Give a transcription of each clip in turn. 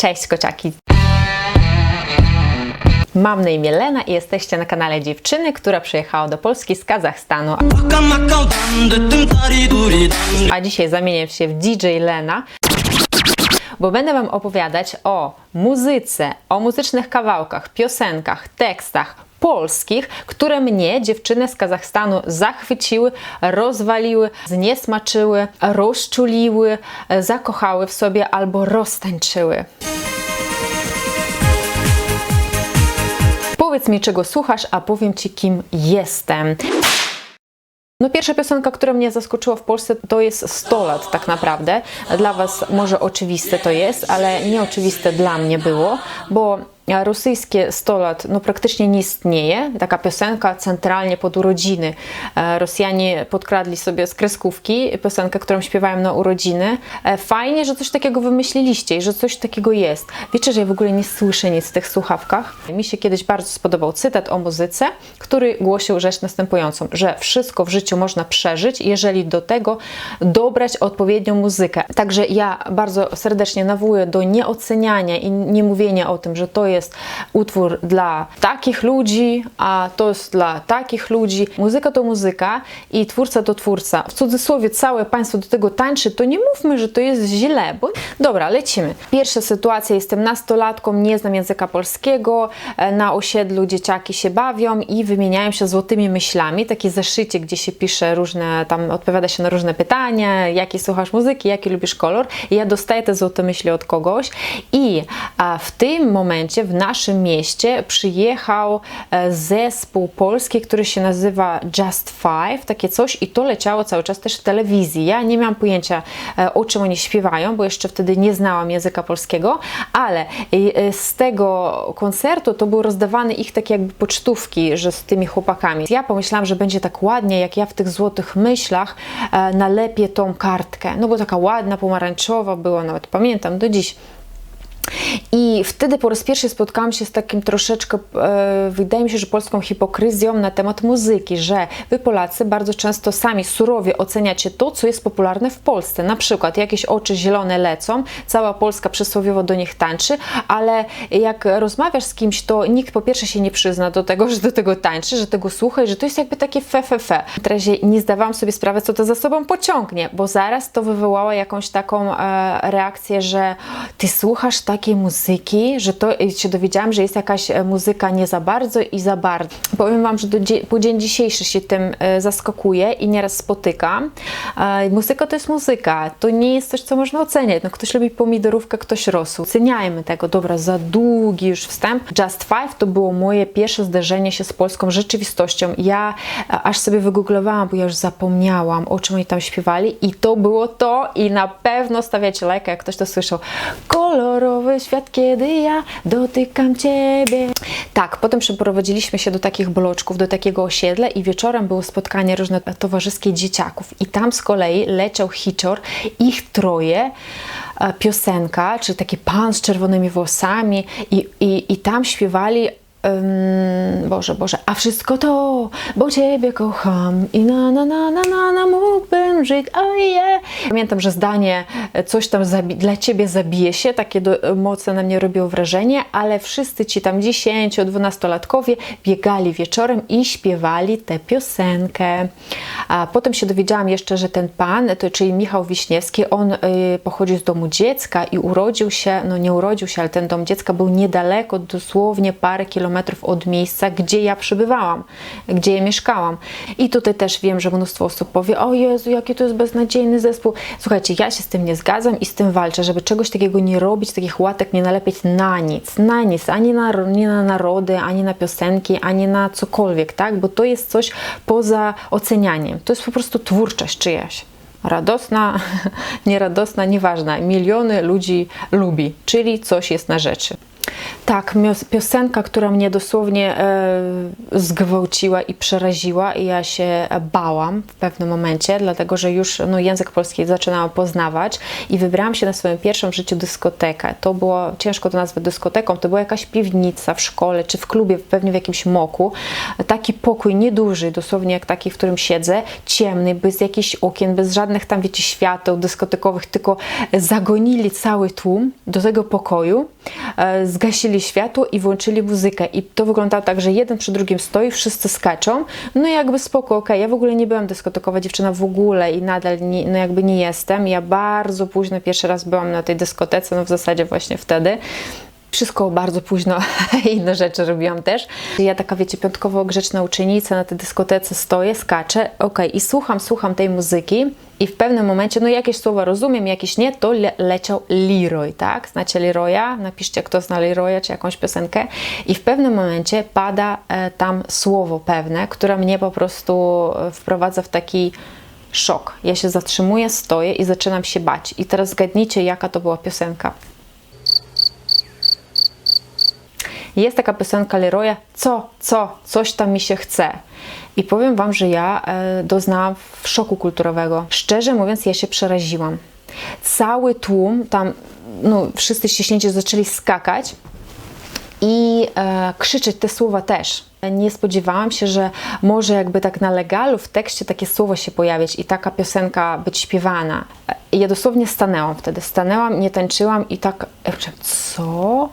Cześć kociaki! Mam na imię Lena i jesteście na kanale dziewczyny, która przyjechała do Polski z Kazachstanu. A dzisiaj zamienię się w DJ Lena, bo będę Wam opowiadać o muzyce, o muzycznych kawałkach, piosenkach, tekstach polskich, które mnie, dziewczyny z Kazachstanu, zachwyciły, rozwaliły, zniesmaczyły, rozczuliły, zakochały w sobie albo roztańczyły. Powiedz mi, czego słuchasz, a powiem Ci, kim jestem. No pierwsza piosenka, która mnie zaskoczyła w Polsce, to jest 100 lat tak naprawdę. Dla Was może oczywiste to jest, ale nieoczywiste dla mnie było, bo rosyjskie 100 lat no, praktycznie nie istnieje. Taka piosenka centralnie pod urodziny. E, Rosjanie podkradli sobie z kreskówki piosenkę, którą śpiewają na urodziny. E, Fajnie, że coś takiego wymyśliliście i że coś takiego jest. Wiecie, że ja w ogóle nie słyszę nic w tych słuchawkach. Mi się kiedyś bardzo spodobał cytat o muzyce, który głosił rzecz następującą, że wszystko w życiu można przeżyć, jeżeli do tego dobrać odpowiednią muzykę. Także ja bardzo serdecznie nawołuję do nieoceniania i nie mówienia o tym, że to jest utwór dla takich ludzi, a to jest dla takich ludzi. Muzyka to muzyka i twórca to twórca. W cudzysłowie całe państwo do tego tańczy, to nie mówmy, że to jest źle, bo... Dobra, lecimy. Pierwsza sytuacja, jestem nastolatką, nie znam języka polskiego, e, na osiedlu dzieciaki się bawią i wymieniają się złotymi myślami, takie zeszycie, gdzie się pisze różne, tam odpowiada się na różne pytania, jakie słuchasz muzyki, jaki lubisz kolor i ja dostaję te złote myśli od kogoś i w tym momencie w naszym mieście przyjechał e, zespół polski, który się nazywa Just Five, takie coś i to leciało cały czas też w telewizji. Ja nie miałam pojęcia e, o czym oni śpiewają, bo jeszcze wtedy nie znałam języka polskiego, ale e, z tego koncertu to były rozdawane ich takie jakby pocztówki, że z tymi chłopakami. Ja pomyślałam, że będzie tak ładnie, jak ja w tych złotych myślach nalepię tą kartkę, no bo taka ładna, pomarańczowa była, nawet pamiętam do dziś. I wtedy po raz pierwszy spotkałam się z takim troszeczkę, e, wydaje mi się, że polską hipokryzją na temat muzyki, że wy Polacy bardzo często sami surowie oceniacie to, co jest popularne w Polsce. Na przykład jakieś oczy zielone lecą, cała Polska przysłowiowo do nich tańczy, ale jak rozmawiasz z kimś, to nikt po pierwsze się nie przyzna do tego, że do tego tańczy, że tego słucha i że to jest jakby takie fe, fe, fe. W razie nie zdawałam sobie sprawy, co to za sobą pociągnie, bo zaraz to wywołało jakąś taką e, reakcję, że ty słuchasz takiej muzyki, że to się dowiedziałam, że jest jakaś e, muzyka nie za bardzo i za bardzo. Powiem Wam, że do, po dzień dzisiejszy się tym e, zaskakuję i nieraz spotykam. E, muzyka to jest muzyka, to nie jest coś, co można oceniać. No, ktoś lubi pomidorówkę, ktoś rosół. Oceniajmy tego. Dobra, za długi już wstęp. Just Five to było moje pierwsze zderzenie się z polską rzeczywistością. Ja aż sobie wygooglowałam, bo ja już zapomniałam, o czym oni tam śpiewali i to było to i na pewno stawiacie lajka, jak ktoś to słyszał. Kolorowy świat, kiedy ja dotykam Ciebie. Tak, potem przeprowadziliśmy się do takich bloczków, do takiego osiedla i wieczorem było spotkanie różne towarzyskie dzieciaków i tam z kolei leciał hicior, ich troje, piosenka, czy taki pan z czerwonymi włosami i, i, i tam śpiewali Boże, Boże, a wszystko to, bo Ciebie kocham i na na na na na, na mógłbym żyć, oh yeah. Pamiętam, że zdanie coś tam dla Ciebie zabije się, takie do, mocno na mnie robiło wrażenie, ale wszyscy ci tam 10-12-latkowie biegali wieczorem i śpiewali tę piosenkę. A potem się dowiedziałam jeszcze, że ten pan, to czyli Michał Wiśniewski, on y, z domu dziecka i urodził się, no nie urodził się, ale ten dom dziecka był niedaleko, dosłownie parę kilometrów kilometrów od miejsca, gdzie ja przybywałam, gdzie ja mieszkałam. I tutaj też wiem, że mnóstwo osób powie, o Jezu, jaki to jest beznadziejny zespół. Słuchajcie, ja się z tym nie zgadzam i z tym walczę, żeby czegoś takiego nie robić, takich łatek nie nalepiać na nic, na nic, ani na, nie na narody, ani na piosenki, ani na cokolwiek, tak? Bo to jest coś poza ocenianiem. To jest po prostu twórczość czyjaś radosna, nieradosna, nieważna. Miliony ludzi lubi, czyli coś jest na rzeczy. Tak, piosenka, która mnie dosłownie e, zgwałciła i przeraziła i ja się bałam w pewnym momencie, dlatego że już no, język polski zaczynałam poznawać i wybrałam się na swoją pierwszą w życiu dyskotekę. To było, ciężko to nazwać dyskoteką, to była jakaś piwnica w szkole czy w klubie, pewnie w jakimś moku. Taki pokój nieduży, dosłownie jak taki, w którym siedzę, ciemny, bez jakichś okien, bez żadnych tam, wiecie, świateł dyskotekowych, tylko zagonili cały tłum do tego pokoju, e, zgasili światło i włączyli muzykę. I to wyglądało tak, że jeden przy drugim stoi, wszyscy skaczą. No i jakby spoko, okej, ja w ogóle nie byłam dyskotekowa dziewczyna w ogóle i nadal nie, no jakby nie jestem. Ja bardzo późno pierwszy raz byłam na tej dyskotece, no w zasadzie właśnie wtedy. Wszystko bardzo późno, inne rzeczy robiłam też. Ja taka, wiecie, piątkowo grzeczna uczennica na tej dyskotece stoję, skaczę, okej, i słucham, słucham tej muzyki i w pewnym momencie, no jakieś słowa rozumiem, jakieś nie, to le leciał Leroy, tak? Znacie Leroya? Napiszcie, kto zna Leroya, czy jakąś piosenkę. I w pewnym momencie pada e, tam słowo pewne, które mnie po prostu e, wprowadza w taki szok. Ja się zatrzymuję, stoję i zaczynam się bać. I teraz zgadnijcie, jaka to była piosenka. Jest taka piosenka Leroya, co, co, coś tam mi się chce. I powiem Wam, że ja e, doznałam szoku kulturowego. Szczerze mówiąc, ja się przeraziłam. Cały tłum, tam no, wszyscy ściśnięci zaczęli skakać i e, krzyczeć te słowa też. Nie spodziewałam się, że może jakby tak na legalu w tekście takie słowo się pojawić i taka piosenka być śpiewana. Ja dosłownie stanęłam wtedy. Stanęłam, nie tańczyłam i tak, myślałam, co?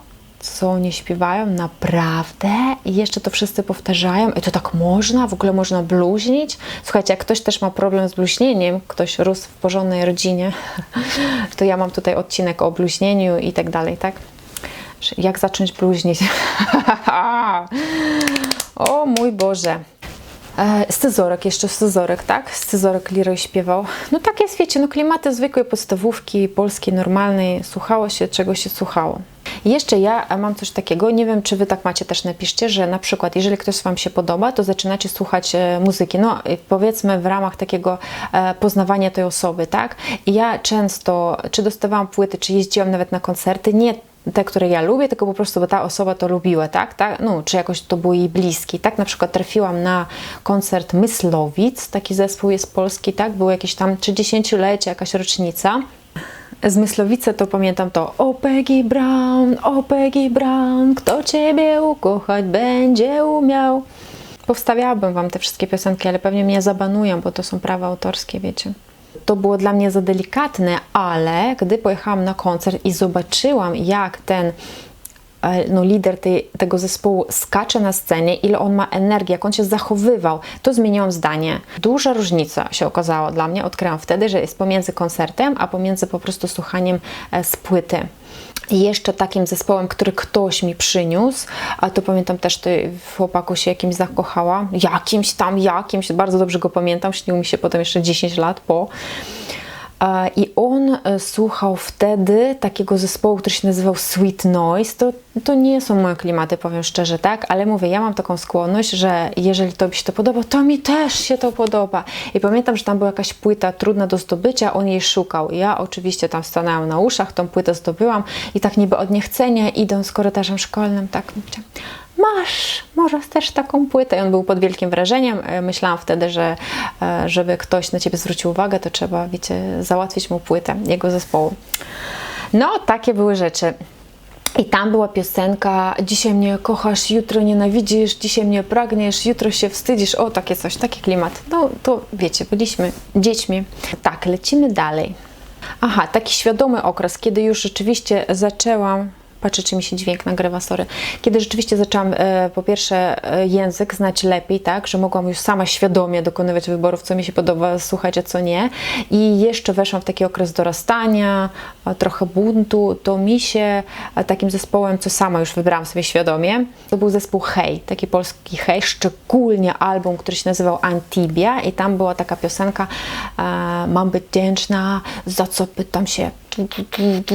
Co oni śpiewają, naprawdę? I jeszcze to wszyscy powtarzają. I to tak można? W ogóle można bluźnić? Słuchajcie, jak ktoś też ma problem z bluźnieniem, ktoś rósł w porządnej rodzinie, to ja mam tutaj odcinek o bluźnieniu i tak dalej, tak? Jak zacząć bluźnić? o mój Boże. E, Scyzorek, jeszcze Scyzorek, tak? Scyzorek Leroy śpiewał. No tak jest, wiecie, no klimaty zwykłej podstawówki, polskiej, normalnej. Słuchało się, czego się słuchało. Jeszcze ja mam coś takiego, nie wiem, czy Wy tak macie, też napiszcie, że na przykład, jeżeli ktoś Wam się podoba, to zaczynacie słuchać e, muzyki, no powiedzmy w ramach takiego e, poznawania tej osoby, tak? I ja często, czy dostawałam płyty, czy jeździłam nawet na koncerty, nie te, które ja lubię, tylko po prostu, bo ta osoba to lubiła, tak? tak? No, czy jakoś to był jej bliski, tak? Na przykład trafiłam na koncert Myslowic, taki zespół jest polski, tak? Było jakieś tam 30-lecie, jakaś rocznica. Z Myslowice to pamiętam to O Peggy Brown, o Peggy Brown, kto Ciebie ukochać będzie umiał. Powstawiałabym Wam te wszystkie piosenki, ale pewnie mnie zabanują, bo to są prawa autorskie, wiecie. To było dla mnie za delikatne, ale gdy pojechałam na koncert i zobaczyłam, jak ten no, lider tej, tego zespołu skacze na scenie, ile on ma energii, jak on się zachowywał, to zmieniłam zdanie. Duża różnica się okazała dla mnie, odkryłam wtedy, że jest pomiędzy koncertem, a pomiędzy po prostu słuchaniem z płyty. I jeszcze takim zespołem, który ktoś mi przyniósł, a to pamiętam też, ty w chłopaku się jakimś zakochała, jakimś tam, jakimś, bardzo dobrze go pamiętam, śnił mi się potem jeszcze 10 lat po. I on e, słuchał wtedy takiego zespołu, który się nazywał Sweet Noise. To, to nie są moje klimaty, powiem szczerze, tak? Ale mówię, ja mam taką skłonność, że jeżeli to mi się to podoba, to mi też się to podoba. I pamiętam, że tam była jakaś płyta trudna do zdobycia, on jej szukał. Ja oczywiście tam stanęłam na uszach, tą płytę zdobyłam i tak niby od niechcenia, idąc korytarzem szkolnym, tak mówię, masz, może też taką płytę. I on był pod wielkim wrażeniem. E, myślałam wtedy, że e, żeby ktoś na Ciebie zwrócił uwagę, to trzeba, wiecie, załatwić mu płytę jego zespołu. No, takie były rzeczy. I tam była piosenka Dzisiaj mnie kochasz, jutro nienawidzisz, dzisiaj mnie pragniesz, jutro się wstydzisz. O, takie coś, taki klimat. No, to wiecie, byliśmy dziećmi. Tak, lecimy dalej. Aha, taki świadomy okres, kiedy już rzeczywiście zaczęłam Patrzę, czy mi się dźwięk nagrywa, sorry. Kiedy rzeczywiście zaczęłam e, po pierwsze e, język znać lepiej, tak, że mogłam już sama świadomie dokonywać wyborów, co mi się podoba słuchać, a co nie. I jeszcze weszłam w taki okres dorastania, trochę buntu, to mi się takim zespołem, co sama już wybrałam sobie świadomie, to był zespół Hej, taki polski Hej, szczególnie album, który się nazywał Antibia i tam była taka piosenka e, Mam być wdzięczna, za co pytam się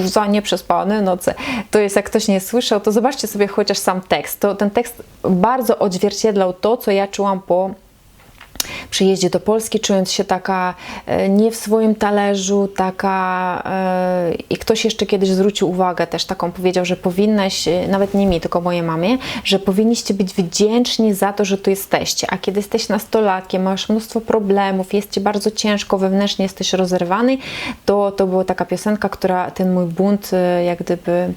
za nieprzespane noce. To jest, jak ktoś nie słyszał, to zobaczcie sobie chociaż sam tekst. To ten tekst bardzo odzwierciedlał to, co ja czułam po przyjeździe do Polski, czując się taka e, nie w swoim talerzu, taka e, i ktoś jeszcze kiedyś zwrócił uwagę, też taką powiedział, że powinnaś, e, nawet nie mi, tylko mojej mamie, że powinniście być wdzięczni za to, że tu jesteście, a kiedy jesteś nastolatkiem, masz mnóstwo problemów, jest Ci bardzo ciężko, wewnętrznie jesteś rozerwany, to to była taka piosenka, która ten mój bunt jak gdyby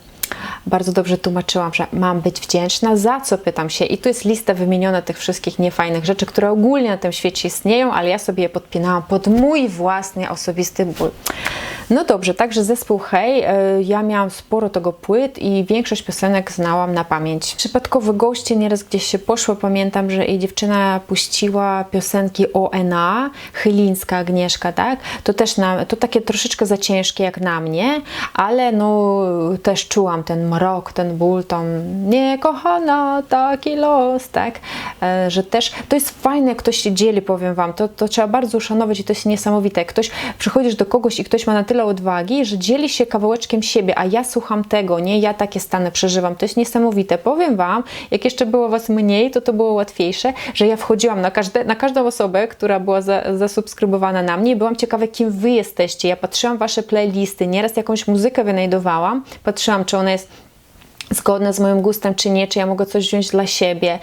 bardzo dobrze tłumaczyłam, że mam być wdzięczna. Za co pytam się? I tu jest lista wymieniona tych wszystkich niefajnych rzeczy, które ogólnie na tym świecie istnieją, ale ja sobie je podpinałam pod mój własny osobisty ból. No dobrze, także zespół Hej, e, ja miałam sporo tego płyt i większość piosenek znałam na pamięć. Przypadkowe goście nieraz gdzieś się poszło, pamiętam, że jej dziewczyna puściła piosenki ONA, Chylińska Agnieszka, tak? To też na, to takie troszeczkę za ciężkie jak na mnie, ale no też czułam ten mrok, ten ból, tą niekochana, taki los, tak? E, że też to jest fajne, jak ktoś się dzieli, powiem Wam, to, to trzeba bardzo uszanować i to jest niesamowite. Jak ktoś, przychodzisz do kogoś i ktoś ma na tyle tyle odwagi, że dzieli się kawałeczkiem siebie, a ja słucham tego, nie? Ja takie stany przeżywam. To jest niesamowite. Powiem Wam, jak jeszcze było Was mniej, to to było łatwiejsze, że ja wchodziłam na, każde, na każdą osobę, która była za, zasubskrybowana na mnie. Byłam ciekawa, kim Wy jesteście. Ja patrzyłam Wasze playlisty, nieraz jakąś muzykę wynajdowałam, patrzyłam, czy ona jest zgodne z moim gustem, czy nie, czy ja mogę coś wziąć dla siebie.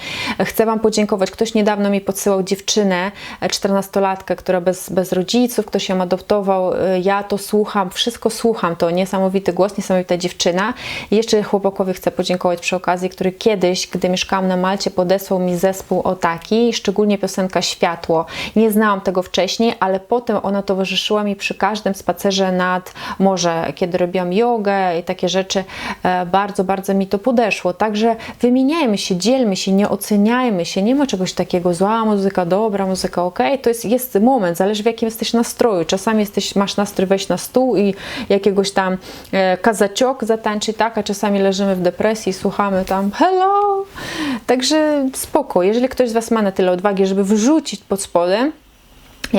Chcę Wam podziękować. Ktoś niedawno mi podsyłał dziewczynę, 14-latkę, która bez, bez rodziców, ktoś ją adoptował. Ja to słucham, wszystko słucham. To niesamowity głos, niesamowita dziewczyna. I jeszcze chłopakowi chcę podziękować przy okazji, który kiedyś, gdy mieszkałam na Malcie, podesłał mi zespół o taki, szczególnie piosenka Światło. Nie znałam tego wcześniej, ale potem ona towarzyszyła mi przy każdym spacerze nad morze, kiedy robiłam jogę i takie rzeczy. E, bardzo, bardzo mi to podeszło. Także wymieniajmy się, dzielmy się, nie oceniajmy się. Nie ma czegoś takiego zła muzyka, dobra muzyka, ok. To jest, jest moment, zależy w jakim jesteś nastroju. Czasami jesteś, masz nastrój wejść na stół i jakiegoś tam e, kazaciok zatańczyć, tak, a czasami leżymy w depresji i słuchamy tam hello. Także spoko. Jeżeli ktoś z Was ma na tyle odwagi, żeby wrzucić pod spodem,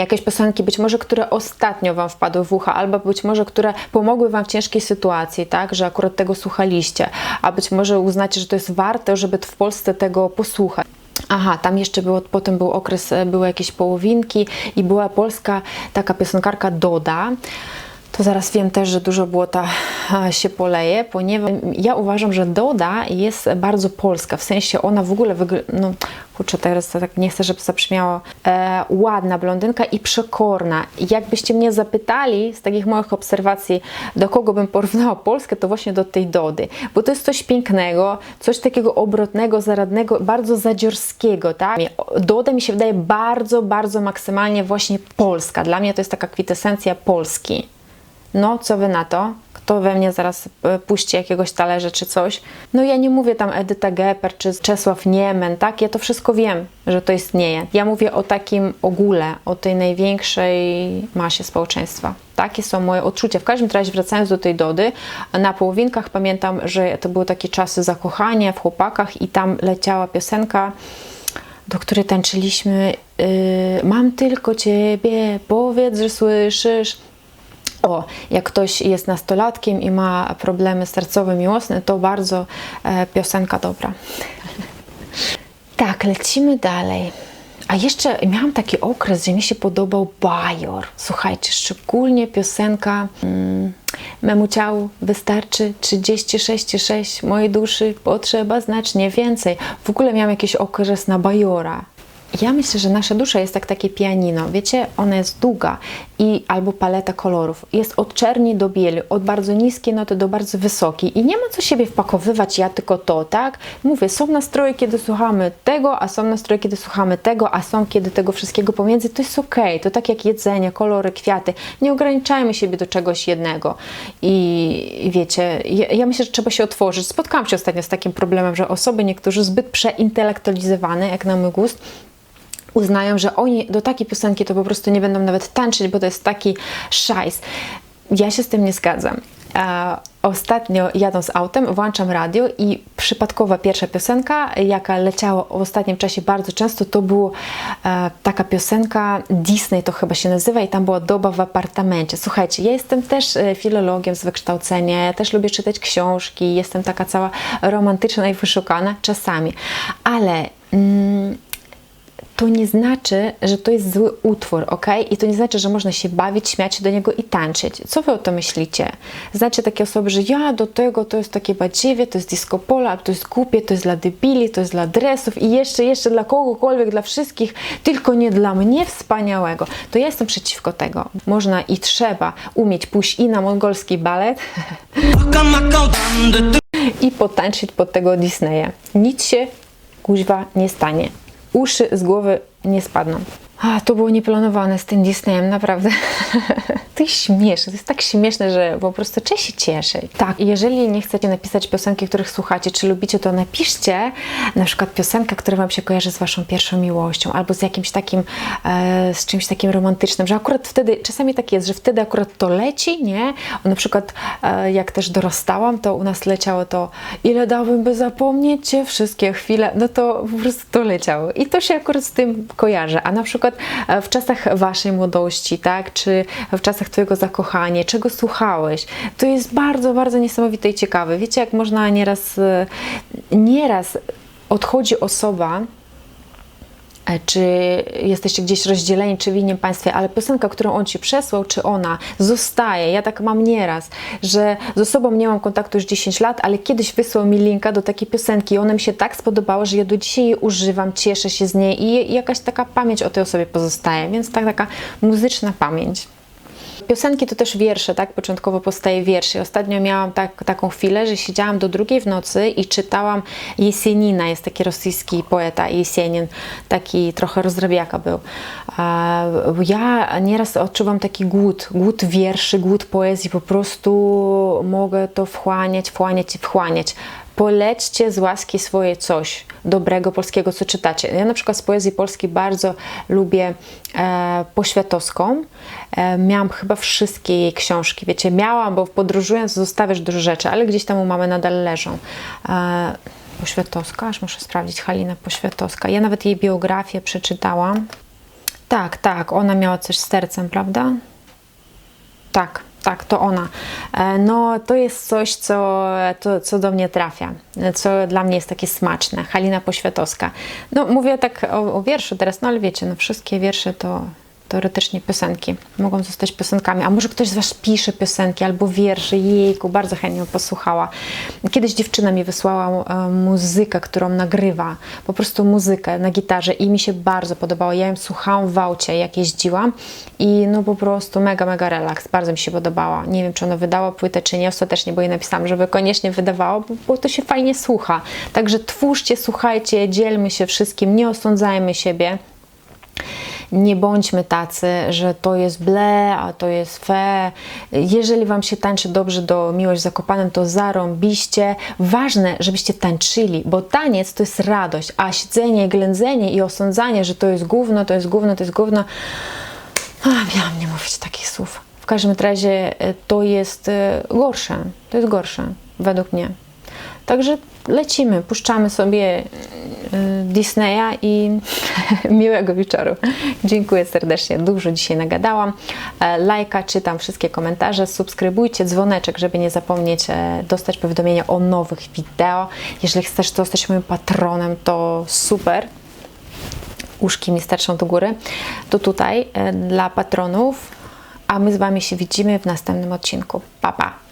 jakieś piosenki, być może które ostatnio Wam wpadły w ucha, albo być może które pomogły Wam w ciężkiej sytuacji, tak, że akurat tego słuchaliście, a być może uznacie, że to jest warte, żeby w Polsce tego posłuchać. Aha, tam jeszcze było, potem był okres, e, były jakieś połowinki i była polska taka piosenkarka Doda. To zaraz wiem też, że dużo błota się poleje, ponieważ ja uważam, że Doda jest bardzo polska, w sensie ona w ogóle wygląda, no kurczę, teraz tak nie chcę, żeby zabrzmiało, e, ładna blondynka i przekorna. jakbyście mnie zapytali z takich moich obserwacji, do kogo bym porównała Polskę, to właśnie do tej Dody, bo to jest coś pięknego, coś takiego obrotnego, zaradnego, bardzo zadziorskiego, tak? Doda mi się wydaje bardzo, bardzo maksymalnie właśnie polska. Dla mnie to jest taka kwintesencja Polski. No, co wy na to? Kto we mnie zaraz e, puści jakiegoś talerza czy coś? No ja nie mówię tam Edyta Geper czy Czesław Niemen, tak? Ja to wszystko wiem, że to istnieje. Ja mówię o takim ogóle, o tej największej masie społeczeństwa. Takie są moje odczucia. W każdym razie wracając do tej Dody, na połowinkach pamiętam, że to były takie czasy zakochania w chłopakach i tam leciała piosenka do której tańczyliśmy yy, Mam tylko Ciebie, powiedz, że słyszysz o, jak ktoś jest nastolatkiem i ma problemy sercowe, miłosne, to bardzo e, piosenka dobra. tak, lecimy dalej. A jeszcze miałam taki okres, że mi się podobał Bajor. Słuchajcie, szczególnie piosenka mm, Memu ciału wystarczy 36,6 mojej duszy potrzeba znacznie więcej. W ogóle miałam jakiś okres na Bajora. Ja myślę, że nasza dusza jest jak takie pianino. Wiecie, ona jest długa i albo paleta kolorów. Jest od czerni do bieli, od bardzo niskiej noty do bardzo wysokiej. I nie ma co siebie wpakowywać, ja tylko to, tak? Mówię, są nastroje, kiedy słuchamy tego, a są nastroje, kiedy słuchamy tego, a są kiedy tego wszystkiego pomiędzy. To jest ok. To tak jak jedzenie, kolory, kwiaty. Nie ograniczajmy siebie do czegoś jednego. I, wiecie, ja, ja myślę, że trzeba się otworzyć. Spotkałam się ostatnio z takim problemem, że osoby niektórzy zbyt przeintelektualizowane, jak na mój gust, uznają, że oni do takiej piosenki to po prostu nie będą nawet tańczyć, bo to jest taki szajs. Ja się z tym nie zgadzam. E, ostatnio jadąc autem, włączam radio i przypadkowa pierwsza piosenka, jaka leciała w ostatnim czasie bardzo często, to była e, taka piosenka Disney, to chyba się nazywa, i tam była doba w apartamencie. Słuchajcie, ja jestem też e, filologiem z wykształcenia, też lubię czytać książki, jestem taka cała romantyczna i wyszukana czasami, ale. Mm, to nie znaczy, że to jest zły utwór, ok? I to nie znaczy, że można się bawić, śmiać się do niego i tańczyć. Co wy o to myślicie? Znacie takie osoby, że ja do tego to jest takie badziewie, to jest disco polo, to jest głupie, to jest dla debili, to jest dla dresów i jeszcze, jeszcze dla kogokolwiek, dla wszystkich, tylko nie dla mnie wspaniałego. To ja jestem przeciwko tego. Można i trzeba umieć pójść i na mongolski balet, i potańczyć pod tego Disneya. Nic się kuźwa nie stanie. Uszy z głowy nie spadną. A, to było nieplanowane z tym Disneyem, naprawdę. to jest śmieszne, to jest tak śmieszne, że po prostu trzeba się cieszyć. Tak, jeżeli nie chcecie napisać piosenki, których słuchacie, czy lubicie, to napiszcie na przykład piosenkę, która Wam się kojarzy z Waszą pierwszą miłością, albo z jakimś takim, e, z czymś takim romantycznym, że akurat wtedy, czasami tak jest, że wtedy akurat to leci, nie? Na przykład e, jak też dorastałam, to u nas leciało to ile dałbym, by zapomnieć Cię wszystkie chwile, no to po prostu to leciało. I to się akurat z tym kojarzy, a na przykład e, w czasach Waszej młodości, tak, czy w czasach Twojego zakochania, czego słuchałeś, to jest bardzo, bardzo niesamowite i ciekawe. Wiecie, jak można nieraz, e, nieraz odchodzi osoba, e, czy jesteście gdzieś rozdzieleni, czy w innym państwie, ale piosenka, którą on ci przesłał, czy ona zostaje. Ja tak mam nieraz, że z osobą nie mam kontaktu już 10 lat, ale kiedyś wysłał mi linka do takiej piosenki i ona mi się tak spodobała, że ja do dzisiaj jej używam, cieszę się z niej i jakaś taka pamięć o tej osobie pozostaje, więc tak, taka muzyczna pamięć. Piosenki to też wiersze, tak? Początkowo powstaje wiersz. I ostatnio miałam tak, taką chwilę, że siedziałam do drugiej w nocy i czytałam Jesienina, jest taki rosyjski poeta Jesienin, taki trochę rozrabiaka był. Ja nieraz odczuwam taki głód, głód wierszy, głód poezji, po prostu mogę to wchłaniać, wchłaniać i wchłaniać polećcie z łaski swoje coś dobrego polskiego, co czytacie. Ja na przykład z poezji polskiej bardzo lubię e, Poświatowską. E, miałam chyba wszystkie jej książki. Wiecie, miałam, bo podróżując zostawiasz dużo rzeczy, ale gdzieś tam u mamy nadal leżą. E, Poświatowska, aż muszę sprawdzić, Halina Poświatowska. Ja nawet jej biografię przeczytałam. Tak, tak, ona miała coś z sercem, prawda? Tak, tak, to ona. E, no, to jest coś, co, to, co do mnie trafia, co dla mnie jest takie smaczne. Halina Poświatowska. No, mówię tak o, o wierszu teraz, no ale wiecie, no wszystkie wiersze to teoretycznie piosenki. Mogą zostać piosenkami. A może ktoś z Was pisze piosenki albo wiersze? Jejku, bardzo chętnie posłuchała. Kiedyś dziewczyna mi wysłała e, muzykę, którą nagrywa. Po prostu muzykę na gitarze i mi się bardzo podobało. Ja ją słuchałam w aucie, jak jeździłam i no po prostu mega, mega relaks. Bardzo mi się podobała. Nie wiem, czy ona wydała płytę, czy nie. Ostatecznie, bo jej napisałam, żeby koniecznie wydawało, bo, bo to się fajnie słucha. Także twórzcie, słuchajcie, dzielmy się wszystkim, nie osądzajmy siebie nie bądźmy tacy, że to jest ble, a to jest fe. Jeżeli Wam się tańczy dobrze do Miłość Zakopanem, to zarąbiście. Ważne, żebyście tańczyli, bo taniec to jest radość, a siedzenie, ględzenie i osądzanie, że to jest gówno, to jest gówno, to jest gówno. A, miałam nie mówić takich słów. W każdym razie e, to jest e, gorsze. To jest gorsze, według mnie. Także lecimy, puszczamy sobie y, Disneya i miłego wieczoru. Dziękuję serdecznie, dużo dzisiaj nagadałam. E, lajka, czytam wszystkie komentarze, subskrybujcie, dzwoneczek, żeby nie zapomnieć e, dostać powiadomienia o nowych wideo. Jeżeli chcesz zostać moim patronem, to super. Uszki mi starczą do góry. To tutaj e, dla patronów, a my z Wami się widzimy w następnym odcinku. Pa, pa!